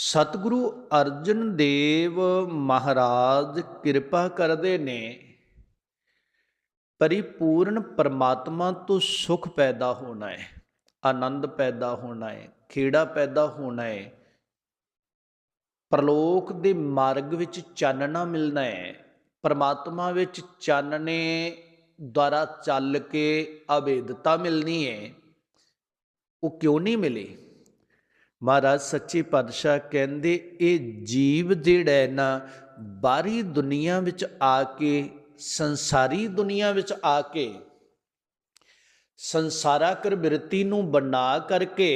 ਸਤਿਗੁਰੂ ਅਰਜਨ ਦੇਵ ਮਹਾਰਾਜ ਕਿਰਪਾ ਕਰਦੇ ਨੇ, ਪਰਿਪੂਰਨ ਪਰਮਾਤਮਾ ਤੋਂ ਸੁਖ ਪੈਦਾ ਹੋਣਾ ਹੈ, ਆਨੰਦ ਪੈਦਾ ਹੋਣਾ ਹੈ, ਖੇੜਾ ਪੈਦਾ ਹੋਣਾ ਹੈ, ਪ੍ਰਲੋਕ ਦੇ ਮਾਰਗ ਵਿੱਚ ਚਾਨਣਾ ਮਿਲਣਾ ਹੈ, ਪਰਮਾਤਮਾ ਵਿੱਚ ਚਾਨਣੇ ਦੁਆਰਾ ਚੱਲ ਕੇ ਅਭੇਦਤਾ ਮਿਲਣੀ ਹੈ, ਉਹ ਕਿਉਂ ਨਹੀਂ ਮਿਲੇ? ਮਹਾਰਾਜ ਸੱਚੇ ਪਾਤਸ਼ਾਹ ਕਹਿੰਦੇ, ਇਹ ਜੀਵ ਜਿਹੜਾ ਹੈ ਨਾ, ਬਾਹਰੀ ਦੁਨੀਆ ਵਿੱਚ ਆ ਕੇ, ਸੰਸਾਰੀ ਦੁਨੀਆ ਵਿੱਚ ਆ ਕੇ ਸੰਸਾਰਾਕਰ ਬਿਰਤੀ ਨੂੰ ਬਣਾ ਕਰਕੇ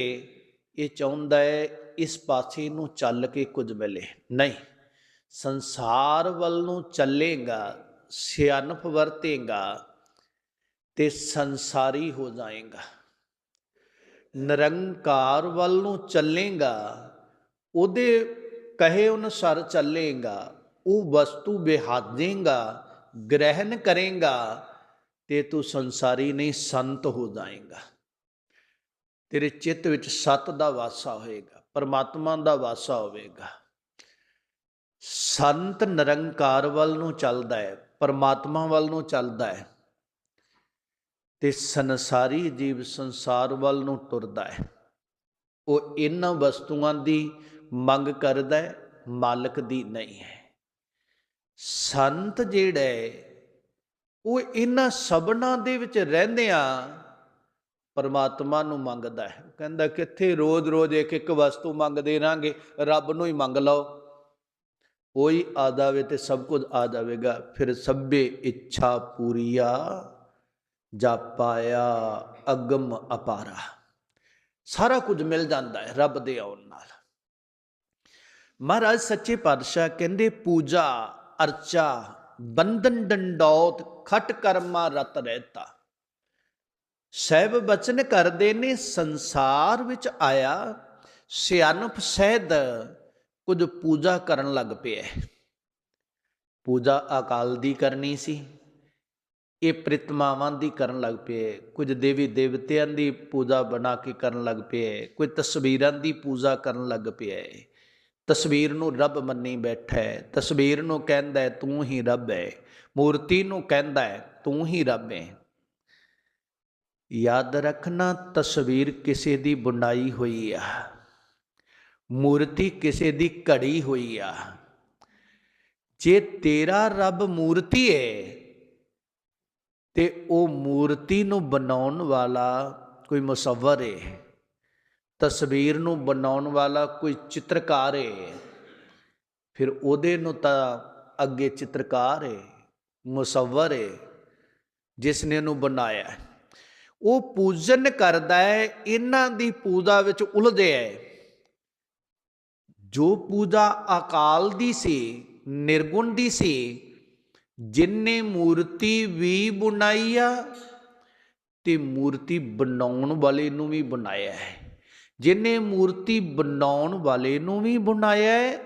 ਇਹ ਚਾਹੁੰਦਾ ਹੈ, ਇਸ ਪਾਸੇ ਨੂੰ ਚੱਲ ਕੇ ਕੁਝ ਮਿਲੇ ਨਹੀਂ, ਸੰਸਾਰ ਵੱਲ ਨੂੰ ਚੱਲੇਗਾ ਸਿਆਨਫ ਵਰਤੇਗਾ ਤੇ ਸੰਸਾਰੀ ਹੋ ਜਾਏਗਾ। ਨਿਰੰਕਾਰ ਵੱਲ ਨੂੰ ਚੱਲੇਗਾ, ਉਹਦੇ ਕਹੇ ਅਨੁਸਾਰ ਚੱਲੇਗਾ, ਉਹ ਵਸਤੂ ਬਿਹਾਜੇਗਾ, ਗ੍ਰਹਿਣ ਕਰੇਗਾ, ਤੇ ਤੂੰ ਸੰਸਾਰੀ ਨਹੀਂ ਸੰਤ ਹੋ ਜਾਏਗਾ। ਤੇਰੇ ਚਿੱਤ ਵਿੱਚ ਸਤ ਦਾ ਵਾਸਾ ਹੋਏਗਾ, ਪਰਮਾਤਮਾ ਦਾ ਵਾਸਾ ਹੋਵੇਗਾ। ਸੰਤ ਨਿਰੰਕਾਰ ਵੱਲ ਨੂੰ ਚੱਲਦਾ ਹੈ, ਪਰਮਾਤਮਾ ਵੱਲ ਨੂੰ ਚੱਲਦਾ ਹੈ। ਤੇ ਸੰਸਾਰੀ ਜੀਵ ਸੰਸਾਰ ਵੱਲ ਨੂੰ ਤੁਰਦਾ ਹੈ। ਉਹ ਇਹਨਾਂ ਵਸਤੂਆਂ ਦੀ ਮੰਗ ਕਰਦਾ ਹੈ, ਮਾਲਕ ਦੀ ਨਹੀਂ ਹੈ। ਸੰਤ ਜਿਹੜਾ, ਉਹ ਇਹਨਾਂ ਸਭਨਾਂ ਦੇ ਵਿੱਚ ਰਹਿੰਦਿਆਂ ਪਰਮਾਤਮਾ ਨੂੰ ਮੰਗਦਾ ਹੈ। ਕਹਿੰਦਾ, ਕਿੱਥੇ ਰੋਜ਼-ਰੋਜ਼ ਇੱਕ ਇੱਕ ਵਸਤੂ ਮੰਗਦੇ ਰਾਂਗੇ ਰੱਬ ਨੂੰ ਹੀ ਮੰਗ ਲਓ। ਕੋਈ ਆ ਜਾਵੇ ਤੇ ਸਭ ਕੁਝ ਆ ਜਾਵੇਗਾ, ਫਿਰ ਸਭੇ ਇੱਛਾ ਪੂਰੀਆ ਜਾ ਪਾਇਆ, ਅਗਮ ਅਪਾਰਾ। ਸਾਰਾ ਕੁਝ ਮਿਲ ਜਾਂਦਾ ਹੈ ਰੱਬ ਦੇ ਆਉਣ ਨਾਲ। ਮਹਾਰਾਜ ਸੱਚੇ ਪਾਤਸ਼ਾਹ ਕਹਿੰਦੇ, ਪੂਜਾ, ਅਰਚਾ, ਬੰਧਨ ਡੰਡੌਤ, ਖਟ ਕਰਮਾ ਰਤ ਰਹਿਤਾ। ਸਹਿਬ ਬਚਨ ਕਰਦੇ ਨੇ, ਸੰਸਾਰ ਵਿੱਚ ਆਇਆ ਸਿਆਣਪ ਸਹਿਦ ਕੁਝ ਪੂਜਾ ਕਰਨ ਲੱਗ ਪਿਆ ਪੂਜਾ ਅਕਾਲ ਦੀ ਕਰਨੀ ਸੀ। ਇਹ ਪ੍ਰਿਤਮਾਵਾਂ ਦੀ ਕਰਨ ਲੱਗ ਪਏ। ਕੁਝ ਦੇਵੀ ਦੇਵਤਿਆਂ ਦੀ ਪੂਜਾ ਬਣਾ ਕੇ ਕਰਨ ਲੱਗ ਪਏ। ਕੋਈ ਤਸਵੀਰਾਂ ਦੀ ਪੂਜਾ ਕਰਨ ਲੱਗ ਪਿਆ ਤਸਵੀਰ ਨੂੰ ਰੱਬ ਮੰਨੀ ਬੈਠਾ ਹੈ। ਤਸਵੀਰ ਨੂੰ ਕਹਿੰਦਾ ਤੂੰ ਹੀ ਰੱਬ ਹੈ। ਮੂਰਤੀ ਨੂੰ ਕਹਿੰਦਾ ਤੂੰ ਹੀ ਰੱਬ ਹੈ। ਯਾਦ ਰੱਖਣਾ, ਤਸਵੀਰ ਕਿਸੇ ਦੀ ਬੁਣਾਈ ਹੋਈ ਆ। ਮੂਰਤੀ ਕਿਸੇ ਦੀ ਘੜੀ ਹੋਈ ਆ। ਜੇ ਤੇਰਾ ਰੱਬ ਮੂਰਤੀ ਹੈ ਤੇ ਉਹ ਮੂਰਤੀ ਨੂੰ ਬਣਾਉਣ ਵਾਲਾ ਕੋਈ ਮੁਸੱਵਰ ਹੈ ਤਸਵੀਰ ਨੂੰ ਬਣਾਉਣ ਵਾਲਾ ਕੋਈ ਚਿੱਤਰਕਾਰ ਹੈ ਫਿਰ ਉਹਦੇ ਨੂੰ ਤਾਂ ਅੱਗੇ ਚਿੱਤਰਕਾਰ ਹੈ ਮੁਸੱਵਰ ਹੈ ਜਿਸ ਨੇ ਉਹਨੂੰ ਬਣਾਇਆ। ਉਹ ਪੂਜਨ ਕਰਦਾ ਹੈ, ਇਹਨਾਂ ਦੀ ਪੂਜਾ ਵਿੱਚ ਉਲਝਿਆ ਹੈ। ਜੋ ਪੂਜਾ ਅਕਾਲ ਦੀ ਸੀ, ਨਿਰਗੁਣ ਦੀ ਸੀ ਜਿਨਨੇ ਮੂਰਤੀ ਵੀ ਬਣਾਈ ਆ, ਤੇ ਮੂਰਤੀ ਬਣਾਉਣ ਵਾਲੇ ਨੂੰ ਵੀ ਬਣਾਇਆ ਹੈ। ਜਿਨਨੇ ਮੂਰਤੀ ਬਣਾਉਣ ਵਾਲੇ ਨੂੰ ਵੀ ਬਣਾਇਆ ਹੈ,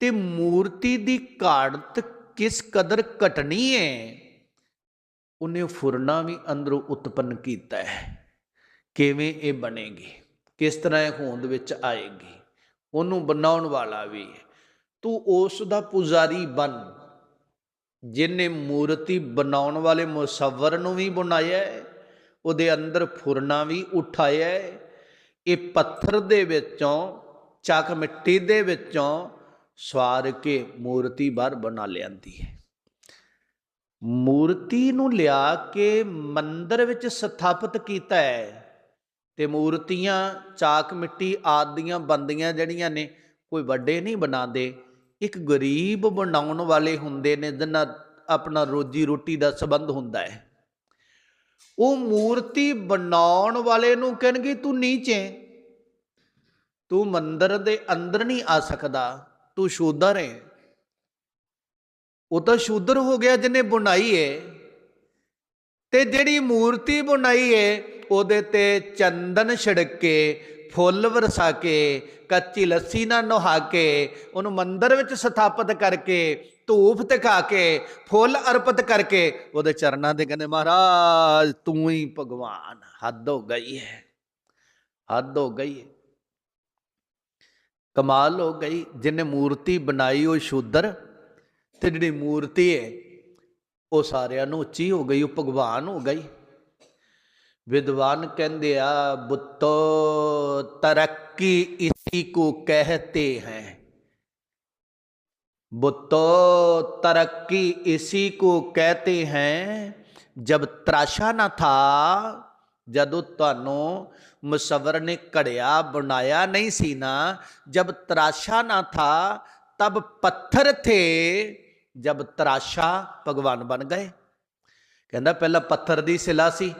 ਤੇ ਮੂਰਤੀ ਦੀ ਘਾੜਤ ਕਿਸ ਕਦਰ ਘਟਣੀ ਹੈ, ਉਹਨੇ ਫੁਰਨਾ ਵੀ ਅੰਦਰੋਂ ਉਤਪੰਨ ਕੀਤਾ ਹੈ। ਕਿਵੇਂ ਇਹ ਬਣੇਗੀ? ਕਿਸ ਤਰ੍ਹਾਂ ਇਹ ਹੋਂਦ ਵਿੱਚ ਆਏਗੀ? ਉਹਨੂੰ ਬਣਾਉਣ ਵਾਲਾ ਵੀ ਤੂੰ ਉਸ ਦਾ ਪੁਜਾਰੀ ਬਣ। ਜਿਨੇ ਮੂਰਤੀ ਬਣਾਉਣ ਵਾਲੇ ਮੁਸੱਵਰ ਨੂੰ ਵੀ ਬਣਾਇਆ ਉਹਦੇ ਅੰਦਰ ਫੁਰਨਾ ਵੀ ਉਠਾਇਆ ਇਹ ਪੱਥਰ ਦੇ ਵਿੱਚੋਂ, ਚੱਕ ਮਿੱਟੀ ਦੇ ਵਿੱਚੋਂ ਸਵਾਰ ਕੇ ਮੂਰਤੀ ਬਾਹਰ ਬਣਾ ਲਿਆਂਦੀ ਹੈ। ਮੂਰਤੀ ਨੂੰ ਲਿਆ ਕੇ ਮੰਦਰ ਵਿੱਚ ਸਥਾਪਿਤ ਕੀਤਾ ਹੈ ਤੇ ਮੂਰਤੀਆਂ, ਚਾਕ ਮਿੱਟੀ ਆਦਿ ਦੀਆਂ ਬੰਦੀਆਂ ਜਿਹੜੀਆਂ ਨੇ, ਕੋਈ ਵੱਡੇ ਨਹੀਂ ਬਣਾਉਂਦੇ। ਇੱਕ ਗਰੀਬ ਬਣਾਉਣ ਵਾਲੇ ਹੁੰਦੇ ਨੇ, ਜਿਨ੍ਹਾਂ ਆਪਣਾ ਰੋਜੀ ਰੋਟੀ ਦਾ ਸਬੰਧ ਹੁੰਦਾ ਹੈ। ਉਹ ਮੂਰਤੀ ਬਣਾਉਣ ਵਾਲੇ ਨੂੰ ਕਹਿਣਗੇ, ਤੂੰ ਨੀਚੇ ਤੂੰ ਮੰਦਰ ਦੇ ਅੰਦਰ ਨਹੀਂ ਆ ਸਕਦਾ। ਤੂੰ ਸ਼ੂਦਰ ਹੈ ਉਹ ਤਾਂ ਸ਼ੂਦਰ ਹੋ ਗਿਆ ਜਿਹਨੇ ਬੁਣਾਈ ਹੈ ਤੇ ਜਿਹੜੀ ਮੂਰਤੀ ਬਣਾਈ ਏ, ਉਹਦੇ ਤੇ ਚੰਦਨ ਛਿੜਕ ਕੇ ਫੁੱਲ ਵਰਸਾ ਕੇ ਕੱਚੀ ਲੱਸੀ ਨਾਲ ਨਹਾ ਕੇ ਉਹਨੂੰ ਮੰਦਰ ਵਿੱਚ ਸਥਾਪਿਤ ਕਰਕੇ, ਧੂਪ ਦਿਖਾ ਕੇ ਫੁੱਲ ਅਰਪਿਤ ਕਰਕੇ, ਉਹਦੇ ਚਰਨਾਂ ਦੇ ਕਹਿੰਦੇ, ਮਹਾਰਾਜ, ਤੂੰ ਹੀ ਭਗਵਾਨ, ਹੱਦ ਹੋ ਗਈ ਹੈ, ਹੱਦ ਹੋ ਗਈ ਹੈ। ਕਮਾਲ ਹੋ ਗਈ, ਜਿਹਨੇ ਮੂਰਤੀ ਬਣਾਈ ਉਹ ਸ਼ੂਦਰ ਤੇ ਜਿਹੜੀ ਮੂਰਤੀ ਹੈ, ਉਹ ਸਾਰਿਆਂ ਨੂੰ ਉੱਚੀ ਹੋ ਗਈ, ਉਹ ਭਗਵਾਨ ਹੋ ਗਈ। विद्वान कहते बुतो तरक्की इसी को कहते हैं। बुतो तरक्की इसी को कहते हैं, जब त्राशा ना था, जदों तुम मुसवर ने घड़िया बनाया नहीं सी ना, जब त्राशा ना था, तब पत्थर थे, जब त्राशा भगवान बन गए। कहना पहला पत्थर दी सिला सी।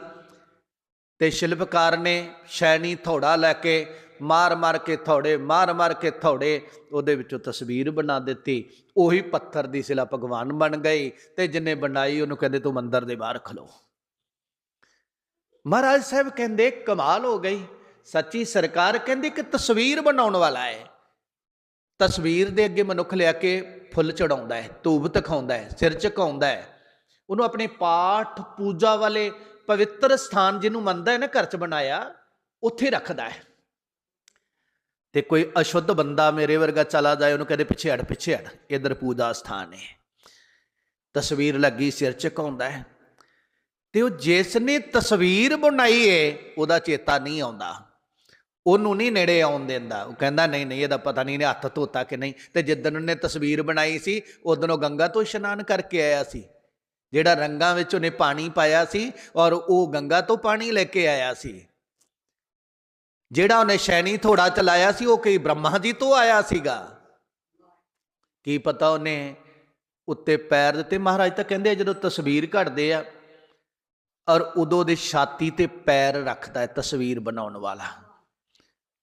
ਤੇ ਸ਼ਿਲਪਕਾਰ ਨੇ ਸ਼ੈਣੀ ਥੋੜਾ ਲੈ ਕੇ ਮਾਰ ਮਾਰ ਕੇ ਥੋੜੇ ਮਾਰ ਮਾਰ ਕੇ ਥੋੜੇ ਉਹਦੇ ਵਿੱਚੋਂ ਤਸਵੀਰ ਬਣਾ ਦਿੱਤੀ। ਉਹੀ ਪੱਥਰ ਦੀ ਸਿਲਾ ਭਗਵਾਨ ਬਣ ਗਈ ਤੇ ਜਿਨੇ ਬਣਾਈ ਉਹਨੂੰ ਕਹਿੰਦੇ, ਤੂੰ ਮੰਦਰ ਦੇ ਬਾਹਰ ਖਲੋ। ਮਹਾਰਾਜ ਸਾਹਿਬ ਕਹਿੰਦੇ, ਕਮਾਲ ਹੋ ਗਈ। ਸੱਚੀ ਸਰਕਾਰ ਕਹਿੰਦੀ ਕਿ ਤਸਵੀਰ ਬਣਾਉਣ ਵਾਲਾ ਹੈ। ਤਸਵੀਰ ਦੇ ਅੱਗੇ ਮਨੁੱਖ ਲਿਆ ਕੇ ਫੁੱਲ ਚੜਾਉਂਦਾ ਹੈ, ਧੂਪ ਦਿਖਾਉਂਦਾ ਹੈ, ਸਿਰ ਝੁਕਾਉਂਦਾ ਹੈ। ਉਹਨੂੰ ਆਪਣੇ ਪਾਠ, ਪੂਜਾ ਵਾਲੇ ਪਵਿੱਤਰ ਸਥਾਨ ਜਿਹਨੂੰ ਮੰਨਦਾ ਹੈ ਨਾ, ਘਰ 'ਚ ਬਣਾਇਆ, ਉੱਥੇ ਰੱਖਦਾ ਹੈ। ਤੇ ਕੋਈ ਅਸ਼ੁੱਧ ਬੰਦਾ ਮੇਰੇ ਵਰਗਾ ਚਲਾ ਜਾਏ, ਉਹਨੂੰ ਕਹਿੰਦੇ ਪਿੱਛੇ ਹਟ ਪਿੱਛੇ ਹਟ, ਇਧਰ ਪੂਜਾ ਸਥਾਨ ਹੈ। ਤਸਵੀਰ ਲੱਗੀ, ਸਿਰ ਝੁਕਾਉਂਦਾ ਹੈ। ਤੇ ਉਹ ਜਿਸ ਨੇ ਤਸਵੀਰ ਬਣਾਈ ਏ, ਉਹਦਾ ਚੇਤਾ ਨਹੀਂ ਆਉਂਦਾ। ਉਹਨੂੰ ਨਹੀਂ ਨੇੜੇ ਆਉਣ ਦਿੰਦਾ। ਉਹ ਕਹਿੰਦਾ, ਨਹੀਂ ਨਹੀਂ, ਇਹਦਾ ਪਤਾ ਨਹੀਂ ਇਹਨੇ ਹੱਥ ਧੋਤਾ ਕਿ ਨਹੀਂ? ਤੇ ਜਿੱਦਣ ਉਹਨੇ ਤਸਵੀਰ ਬਣਾਈ ਸੀ, ਉਦੋਂ ਉਹ ਗੰਗਾ ਤੋਂ ਇਸ਼ਨਾਨ ਕਰਕੇ ਆਇਆ ਸੀ। ਜਿਹੜਾ ਰੰਗਾਂ ਵਿੱਚ ਉਹਨੇ ਪਾਣੀ ਪਾਇਆ ਸੀ ਔਰ ਉਹ ਗੰਗਾ ਤੋਂ ਪਾਣੀ ਲੈ ਕੇ ਆਇਆ ਸੀ। ਜਿਹੜਾ ਉਹਨੇ ਸ਼ੈਣੀ ਥੋੜਾ ਚਲਾਇਆ ਸੀ, ਉਹ ਕਈ ਬ੍ਰਹਮਾ ਜੀ ਤੋਂ ਆਇਆ ਸੀਗਾ। ਕੀ ਪਤਾ ਉਹਨੇ ਉੱਤੇ ਪੈਰ ਦਿੱਤੇ। ਮਹਾਰਾਜ ਤਾਂ ਕਹਿੰਦੇ ਜਦੋਂ ਤਸਵੀਰ ਘੜਦੇ ਆ ਔਰ ਉਦੋਂ ਦੇ ਛਾਤੀ ਤੇ ਪੈਰ ਰੱਖਦਾ ਹੈ ਤਸਵੀਰ ਬਣਾਉਣ ਵਾਲਾ।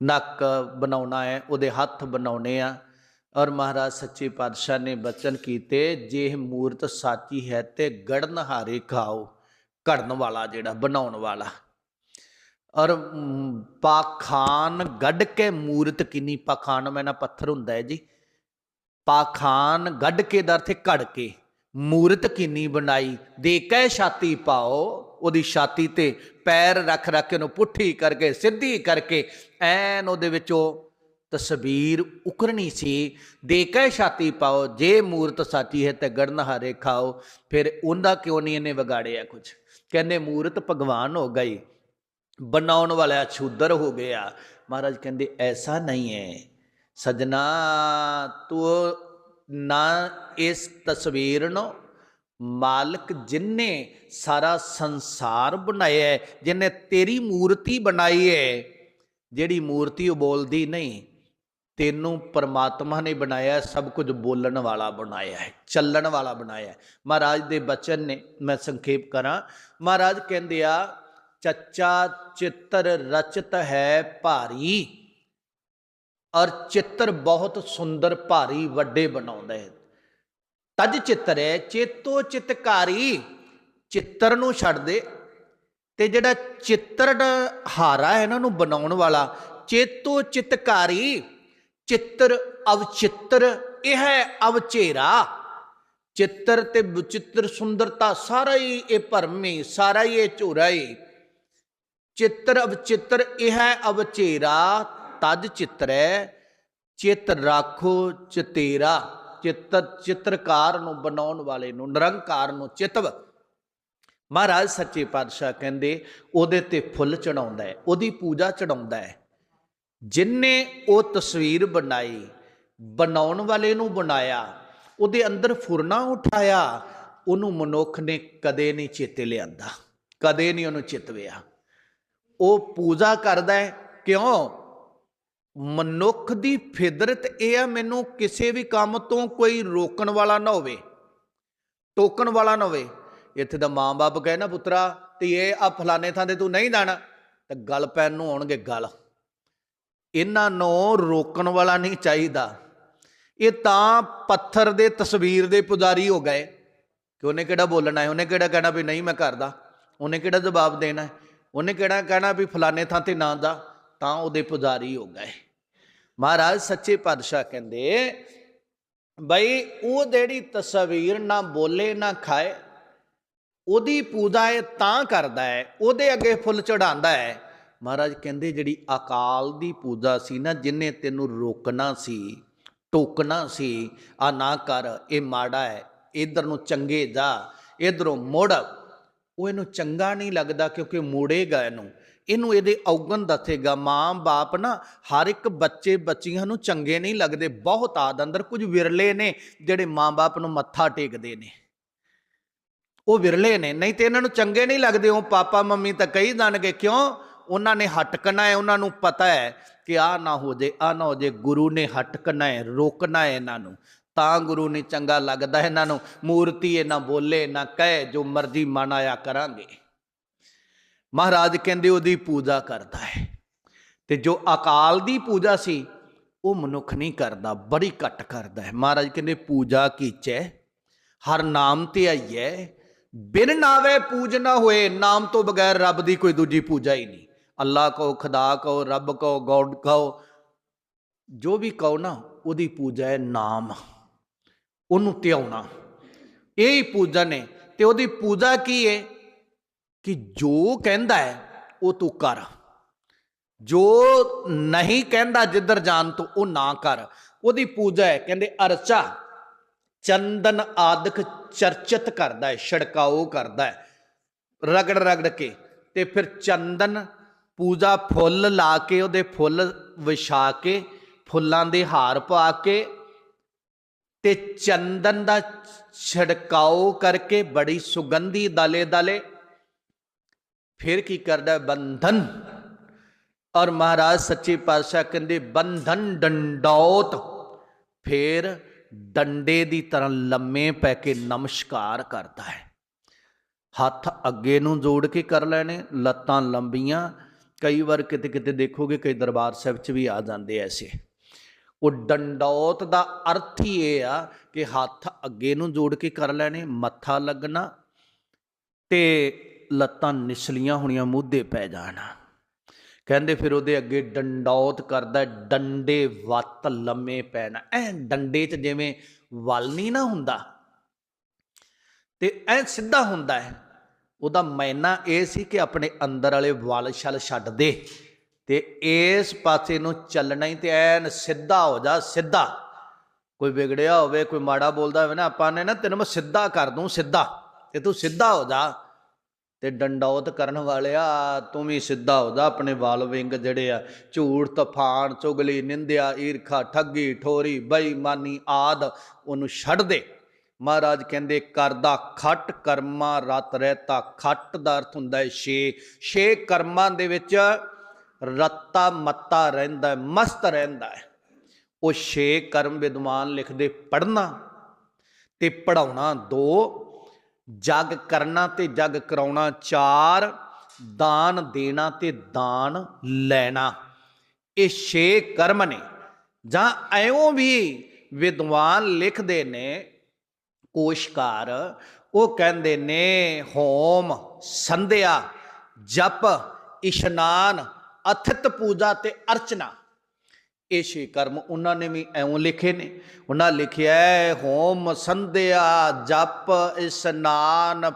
ਨੱਕ ਬਣਾਉਣਾ ਹੈ, ਉਹਦੇ ਹੱਥ ਬਣਾਉਣੇ ਆ। ਔਰ ਮਹਾਰਾਜ ਸੱਚੇ ਪਾਤਸ਼ਾਹ ਨੇ ਬਚਨ ਕੀਤੇ ਜੇ ਮੂਰਤ ਸਾਚੀ ਹੈ ਤੇ ਗੜਨ ਹਾਰੇ ਖਾਓ ਘੜਨ ਵਾਲਾ ਜਿਹੜਾ ਬਣਾਉਣ ਵਾਲਾ। ਔਰ ਮ, ਪਾਖਾਨ ਗੱਡ ਕੇ ਮੂਰਤ ਕਿੰਨੀ ਪਾਖਾਨ ਮੈਨਾ ਪੱਥਰ ਹੁੰਦਾ ਹੈ ਜੀ। ਪਾਖਾਨ ਗੱਡ ਕੇ ਦਾ ਅਰਥ ਘੜ ਕੇ। ਮੂਰਤ ਕਿੰਨੀ ਬਣਾਈ ਦੇ ਕੇ ਛਾਤੀ ਪਾਓ ਉਹਦੀ ਛਾਤੀ ਤੇ ਪੈਰ ਰੱਖ ਰੱਖ ਕੇ ਉਹਨੂੰ ਪੁੱਠੀ ਕਰਕੇ ਸਿੱਧੀ ਕਰਕੇ ਐਨ ਉਹਦੇ ਵਿੱਚੋਂ ਤਸਵੀਰ ਉਕਰਨੀ ਸੀ। ਦੇ ਕੇ ਛਾਤੀ ਪਾਓ, ਜੇ ਮੂਰਤ ਸਾਚੀ ਹੈ ਤੇ ਗੜਨ ਹਾਰੇ ਖਾਓ। ਫਿਰ ਉਹਦਾ ਕਿਉਂ ਨਹੀਂ ਇਹਨੇ ਵਿਗਾੜਿਆ ਕੁਝ ਕਹਿੰਦੇ ਮੂਰਤ ਭਗਵਾਨ ਹੋ ਗਈ, ਬਣਾਉਣ ਵਾਲਾ ਛੂਦਰ ਹੋ ਗਿਆ। ਮਹਾਰਾਜ ਕਹਿੰਦੇ, ਐਸਾ ਨਹੀਂ ਹੈ। ਸਜਣਾ, ਤੂੰ ਨਾ ਇਸ ਤਸਵੀਰ ਨੂੰ ਮਾਲਕ ਜਿਨਨੇ ਸਾਰਾ ਸੰਸਾਰ ਬਣਾਇਆ ਹੈ ਤੇਰੀ ਮੂਰਤੀ ਬਣਾਈ ਹੈ, ਜਿਹੜੀ ਮੂਰਤੀ ਉਹ ਬੋਲਦੀ ਨਹੀਂ। ਤੈਨੂੰ ਪਰਮਾਤਮਾ ਨੇ ਬਣਾਇਆ, ਸਭ ਕੁਝ ਬੋਲਣ ਵਾਲਾ ਬਣਾਇਆ ਹੈ, ਚੱਲਣ ਵਾਲਾ ਬਣਾਇਆ ਹੈ। ਮਹਾਰਾਜ ਦੇ ਬਚਨ ਨੇ ਮੈਂ ਸੰਖੇਪ ਕਰਾਂ। ਮਹਾਰਾਜ ਕਹਿੰਦੇ ਆ, ਚੱਚਾ ਚਿੱਤਰ ਰਚਤ ਹੈ ਭਾਰੀ, ਔਰ ਚਿੱਤਰ ਬਹੁਤ ਸੁੰਦਰ ਭਾਰੀ ਵੱਡੇ ਬਣਾਉਂਦਾ ਹੈ। ਤਜ ਚਿੱਤਰ ਹੈ, ਚੇਤੋ ਚਿਤਕਾਰੀ, ਚਿੱਤਰ ਨੂੰ ਛੱਡ ਦੇ। ਤੇ ਜਿਹੜਾ ਚਿੱਤਰ ਦਾ ਹਾਰਾ ਹੈ ਇਹਨਾਂ ਨੂੰ ਬਣਾਉਣ ਵਾਲਾ, ਚੇਤੋ ਚਿਤਕਾਰੀ ਚਿੱਤਰ ਅਵਚਿੱਤਰ, ਇਹ ਹੈ ਅਵਚੇਰਾ। ਚਿੱਤਰ ਤੇ ਵਿਚਿੱਤਰ ਸੁੰਦਰਤਾ ਸਾਰਾ ਹੀ ਇਹ ਭਰਮੀ ਸਾਰਾ ਹੀ ਇਹ ਝੂਰਾ ਏ। ਚਿੱਤਰ ਅਵਚਿੱਤਰ, ਇਹ ਹੈ ਅਵਚੇਰਾ ਤਜ ਚਿੱਤਰੈ, ਚਿੱਤ ਰਾਖੋ ਚਤੇਰਾ। ਚਿੱਤਰ, ਚਿੱਤਰਕਾਰ ਨੂੰ ਬਣਾਉਣ ਵਾਲੇ ਨੂੰ, ਨਿਰੰਕਾਰ ਨੂੰ ਚਿਤਵ। ਮਹਾਰਾਜ ਸੱਚੇ ਪਾਤਸ਼ਾਹ ਕਹਿੰਦੇ, ਉਹਦੇ ਤੇ ਫੁੱਲ ਚੜਾਉਂਦਾ ਹੈ, ਉਹਦੀ ਪੂਜਾ ਚੜਾਉਂਦਾ ਹੈ। ਜਿਨਨੇ ਉਹ ਤਸਵੀਰ ਬਣਾਈ, ਬਣਾਉਣ ਵਾਲੇ ਨੂੰ ਬਣਾਇਆ, ਉਹਦੇ ਅੰਦਰ ਫੁਰਨਾ ਉਠਾਇਆ, ਉਹਨੂੰ ਮਨੁੱਖ ਨੇ ਕਦੇ ਨਹੀਂ ਚੇਤੇ ਲਿਆਂਦਾ, ਕਦੇ ਨਹੀਂ ਉਹਨੂੰ ਚਿਤਵਿਆ ਉਹ ਪੂਜਾ ਕਰਦਾ ਹੈ, ਕਿਉਂ? ਮਨੁੱਖ ਦੀ ਫਿਦਰਤ ਇਹ ਆ ਮੈਨੂੰ ਕਿਸੇ ਵੀ ਕੰਮ ਤੋਂ ਕੋਈ ਰੋਕਣ ਵਾਲਾ ਨਾ ਹੋਵੇ, ਟੋਕਣ ਵਾਲਾ ਨਾ ਹੋਵੇ। ਇੱਥੇ ਦਾ ਮਾਂ-ਬਾਪ ਕਹੇ ਨਾ, ਪੁੱਤਰਾ ਇਹ ਆ ਫਲਾਣੇ ਥਾਂ ਤੇ ਤੂੰ ਨਹੀਂ ਜਾਣਾ, ਤਾਂ ਗੱਲ ਪੈਣ ਨੂੰ ਆਉਣਗੇ ਗੱਲ। ਇਹਨਾਂ ਨੂੰ ਰੋਕਣ ਵਾਲਾ ਨਹੀਂ ਚਾਹੀਦਾ। ਇਹ ਤਾਂ ਪੱਥਰ ਦੇ ਤਸਵੀਰ ਦੇ ਪੁਜਾਰੀ ਹੋ ਗਏ। ਕਿ ਉਹਨੇ ਕਿਹੜਾ ਬੋਲਣਾ ਹੈ? ਉਹਨੇ ਕਿਹੜਾ ਕਹਿਣਾ ਵੀ ਨਹੀਂ ਮੈਂ ਕਰਦਾ ਉਹਨੇ ਕਿਹੜਾ ਜਵਾਬ ਦੇਣਾ ਹੈ? ਉਹਨੇ ਕਿਹੜਾ ਕਹਿਣਾ ਵੀ ਫਲਾਣੇ ਥਾਂ ਤੇ ਨਾ ਦਾ ਤਾਂ ਉਹਦੇ ਪੁਜਾਰੀ ਹੋ ਗਏ। ਮਹਾਰਾਜ ਸੱਚੇ ਪਾਤਸ਼ਾਹ ਕਹਿੰਦੇ, ਬਈ ਉਹ ਜਿਹੜੀ ਤਸਵੀਰ ਨਾ ਬੋਲੇ, ਨਾ ਖਾਏ, ਉਹਦੀ ਪੂਜਾ ਇਹ ਤਾਂ ਕਰਦਾ ਹੈ, ਉਹਦੇ ਅੱਗੇ ਫੁੱਲ ਚੜਾਉਂਦਾ ਹੈ ਮਹਾਰਾਜ ਕਹਿੰਦੇ ਜਿਹੜੀ ਅਕਾਲ ਦੀ ਪੂਜਾ ਸੀ ਨਾ, ਜਿਨੇ ਤੈਨੂੰ ਰੋਕਣਾ ਸੀ, ਟੋਕਣਾ ਸੀ, ਆ ਨਾ ਕਰ, ਇਹ ਮਾੜਾ ਹੈ, ਇਧਰ ਨੂੰ ਚੰਗੇ ਜਾ, ਇਧਰੋਂ ਮੁੜ। ਉਹ ਇਹਨੂੰ ਚੰਗਾ ਨਹੀਂ ਲੱਗਦਾ ਕਿਉਂਕਿ ਮੋੜੇਗਾ ਇਹਨੂੰ। ਇਹਨੂੰ ਇਹਦੇ ਔਗਣ ਦੱਸੇਗਾ, ਮਾਂ ਬਾਪ ਨਾ ਹਰ ਇੱਕ ਬੱਚੇ ਬੱਚੀਆਂ ਨੂੰ ਚੰਗੇ ਨਹੀਂ ਲੱਗਦੇ, ਬਹੁਤ ਆਦ ਅੰਦਰ ਕੁਝ ਵਿਰਲੇ ਨੇ ਜਿਹੜੇ ਮਾਂ ਬਾਪ ਨੂੰ ਮੱਥਾ ਟੇਕਦੇ ਨੇ। ਉਹ ਵਿਰਲੇ ਨੇ, ਨਹੀਂ ਤੇ ਇਹਨਾਂ ਨੂੰ ਚੰਗੇ ਨਹੀਂ ਲੱਗਦੇ, ਉਹ ਪਾਪਾ ਮੰਮੀ ਤਾਂ ਕਹੀ ਜਾਣਗੇ, ਕਿਉਂ? ਉਹਨਾਂ ਨੇ ਹਟਕਣਾ ਹੈ, ਉਹਨਾਂ ਨੂੰ ਪਤਾ ਹੈ ਕਿ ਆ ਨਾ ਹੋ ਜੇ ਆ ਨਾ ਹੋ ਜੇ, ਗੁਰੂ ਨੇ ਹਟਕਣਾ ਹੈ, ਰੋਕਣਾ ਹੈ ਇਹਨਾਂ ਨੂੰ। ਤਾਂ ਗੁਰੂ ਨੇ ਚੰਗਾ ਲੱਗਦਾ ਇਹਨਾਂ ਨੂੰ। ਮੂਰਤੀ ਇਹ ਨਾ ਬੋਲੇ, ਨਾ ਕਹੇ, ਜੋ ਮਰਜ਼ੀ ਮਨ ਆਇਆ ਕਰਾਂਗੇ। ਮਹਾਰਾਜ ਕਹਿੰਦੇ ਉਹਦੀ ਪੂਜਾ ਕਰਦਾ ਹੈ। ਤੇ ਜੋ ਅਕਾਲ ਦੀ ਪੂਜਾ ਸੀ, ਉਹ ਮਨੁੱਖ ਨਹੀਂ ਕਰਦਾ, ਬੜੀ ਘੱਟ ਕਰਦਾ ਹੈ। ਮਹਾਰਾਜ ਕਹਿੰਦੇ, ਪੂਜਾ ਕੀਚੈ, ਹਰ ਨਾਮ ਤੇ ਆਈਐ। ਬਿਨ ਨਾਵੇ ਪੂਜ ਨਾ ਹੋਏ, ਨਾਮ ਤੋਂ ਬਗੈਰ ਰੱਬ ਦੀ ਕੋਈ ਦੂਜੀ ਪੂਜਾ ਹੀ ਨਹੀਂ। ਅੱਲਾ ਕਹੋ, ਖੁਦਾ ਕਹੋ, ਰੱਬ ਕਹੋ, ਗੋਡ ਕਹੋ, ਜੋ ਵੀ ਕਹੋ ਨਾ, ਉਹਦੀ ਪੂਜਾ ਹੈ ਨਾਮ। ਉਹਨੂੰ ਧਿਆਉਣਾ। ਇਹ ਹੀ ਪੂਜਾ ਨੇ। ਤੇ ਉਹਦੀ ਪੂਜਾ ਕੀ ਹੈ ਕਿ ਜੋ ਕਹਿੰਦਾ ਹੈ, ਉਹ ਤੂੰ ਕਰ। ਜੋ ਨਹੀਂ ਕਹਿੰਦਾ ਜਿੱਧਰ ਜਾਣ ਤੋਂ, ਉਹ ਨਾ ਕਰ। ਉਹਦੀ ਪੂਜਾ ਹੈ, ਕਹਿੰਦੇ ਅਰਚਾ, ਚੰਦਨ ਆਦਿਕ ਚਰਚਿਤ ਕਰਦਾ ਹੈ, ਛੜਕਾਓ ਕਰਦਾ ਹੈ। ਰਗੜ ਰਗੜ ਕੇ। ਤੇ ਫਿਰ ਚੰਦਨ ਪੂਜਾ ਫੁੱਲ ਲਾ ਕੇ, ਉਹਦੇ ਫੁੱਲ ਵਿਛਾ ਕੇ, ਫੁੱਲਾਂ ਦੇ ਹਾਰ ਪਾ ਕੇ ਤੇ ਚੰਦਨ ਦਾ ਛੜਕਾਓ ਕਰਕੇ ਬੜੀ ਸੁਗੰਧੀ ਦਲੇ ਦਲੇ। ਫਿਰ ਕੀ ਕਰਦਾ ਬੰਧਨ। ਔਰ ਮਹਾਰਾਜ ਸੱਚੇ ਪਾਤਸ਼ਾਹ ਕਹਿੰਦੇ, ਬੰਧਨ ਡੰਡੌਤ। ਫਿਰ ਡੰਡੇ ਦੀ ਤਰ੍ਹਾਂ ਲੰਮੇ ਪੈ ਕੇ ਨਮਸਕਾਰ ਕਰਦਾ ਹੈ। ਹੱਥ ਅੱਗੇ ਨੂੰ ਜੋੜ ਕੇ ਕਰ ਲੈਣੇ, ਲੱਤਾਂ ਲੰਬੀਆਂ ਕਈ ਵਾਰ ਕਿਤੇ ਕਿਤੇ ਦੇਖੋਗੇ ਕਈ ਦਰਬਾਰ ਸਾਹਿਬ 'ਚ ਵੀ ਆ ਜਾਂਦੇ ਐਸੇ। ਉਹ ਡੰਡੌਤ ਦਾ ਅਰਥ ਹੀ ਇਹ ਆ ਕਿ ਹੱਥ ਅੱਗੇ ਨੂੰ ਜੋੜ ਕੇ ਕਰ ਲੈਣੇ, ਮੱਥਾ ਲੱਗਣਾ ਤੇ ਲੱਤਾਂ ਨਿਸਲੀਆਂ ਹੋਣੀਆਂ ਮੂਧੇ ਪੈ ਜਾਣਾ। ਕਹਿੰਦੇ ਫਿਰ ਉਹਦੇ ਅੱਗੇ ਡੰਡੌਤ ਕਰਦਾ ਡੰਡੇ ਵੱਤ ਲੰਮੇ ਪੈਣਾ। ਐ ਡੰਡੇ 'ਚ ਜਿਵੇਂ ਵਲ ਨਹੀਂ ਨਾ ਹੁੰਦਾ ਤੇ ਐ ਸਿੱਧਾ ਹੁੰਦਾ ਹੈ। ਉਹਦਾ ਮੈਨਾ ਇਹ ਸੀ ਕਿ ਆਪਣੇ ਅੰਦਰ ਵਾਲੇ ਵਲ ਛਲ ਛੱਡ ਦੇ ਤੇ ਇਸ ਪਾਸੇ ਨੂੰ ਚੱਲਣਾ ਹੀ ਤੇ ਐਨ ਸਿੱਧਾ ਹੋ ਜਾ, ਸਿੱਧਾ। ਕੋਈ ਵਿਗੜਿਆ ਹੋਵੇ, ਕੋਈ ਮਾੜਾ ਬੋਲਦਾ ਹੋਵੇ ਨਾ, ਆਪਾਂ ਨੇ ਨਾ ਤੈਨੂੰ ਮੈਂ ਸਿੱਧਾ ਕਰ ਦੂੰ, ਸਿੱਧਾ। ਤੇ ਤੂੰ ਸਿੱਧਾ ਹੋ ਜਾ। ਤੇ ਡੰਡੌਤ ਕਰਨ ਵਾਲਿਆ, ਤੂੰ ਵੀ ਸਿੱਧਾ ਹੋ ਜਾ, ਆਪਣੇ ਵਾਲ ਵਿੰਗ ਜਿਹੜੇ ਆ, ਝੂਠ, ਤਫਾਨ, ਚੁਗਲੀ, ਨਿੰਦਿਆ, ਈਰਖਾ, ਠੱਗੀ, ਠੋਰੀ, ਬੇਈਮਾਨੀ ਆਦ, ਉਹਨੂੰ ਛੱਡ ਦੇ। ਮਹਾਰਾਜ ਕਹਿੰਦੇ ਕਰਦਾ ਖੱਟ ਕਰਮਾ ਰਤ ਰਹਿਤਾ। ਖੱਟ ਦਾ ਅਰਥ ਹੁੰਦਾ ਹੈ ਛੇ। ਛੇ ਕਰਮਾਂ ਦੇ ਵਿੱਚ ਰੱਤਾ ਮੱਤਾ ਰਹਿੰਦਾ ਮਸਤ ਰਹਿੰਦਾ ਹੈ। ਉਹ ਛੇ ਕਰਮ ਵਿਦਵਾਨ ਲਿਖਦੇ ਪੜਨਾ ਤੇ ਪੜਾਉਣਾ ਦੋ, ਜਗ ਕਰਨਾ ਤੇ ਜਗ ਕਰਾਉਣਾ ਚਾਰ, ਦਾਨ ਦੇਣਾ ਤੇ ਦਾਨ ਲੈਣਾ। ਇਹ ਛੇ ਕਰਮ ਨੇ। ਜਾਂ ਐਉਂ ਵੀ ਵਿਦਵਾਨ ਲਿਖਦੇ ਨੇ ਕੋਸ਼ਕਾਰ, ਉਹ ਕਹਿੰਦੇ ਨੇ, ਹੋਮ ਸੰਧਿਆ, ਜਪ, ਇਸ਼ਨਾਨ, ਅਥਿਤ ਪੂਜਾ ਤੇ ਅਰਚਨਾ। ਇਹ ਛੇ ਕਰਮ ਉਹਨਾਂ ਨੇ ਵੀ ਐਉਂ ਲਿਖੇ ਨੇ। ਉਹਨਾਂ ਲਿਖਿਆ ਹੈ, ਹੋਮ ਸੰਧਿਆ, ਜਪ, ਇਸ਼ਨਾਨ